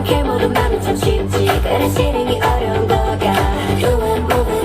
이렇게 모든 밤이 참 쉽지. 그래 실행이 어려운 거야. Do it, move it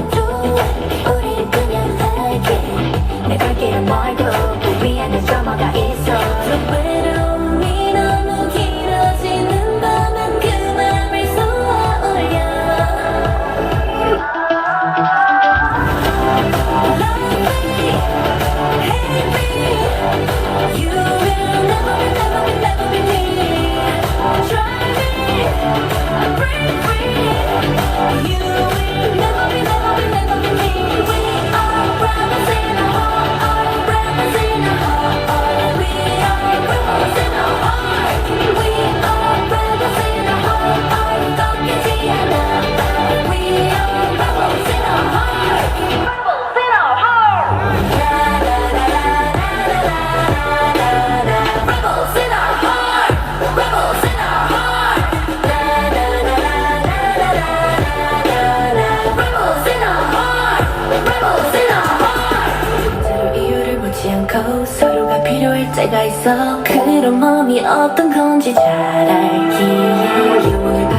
서로가 필요할 때가 있어. 그런 마음이 어떤 건지 잘 알기에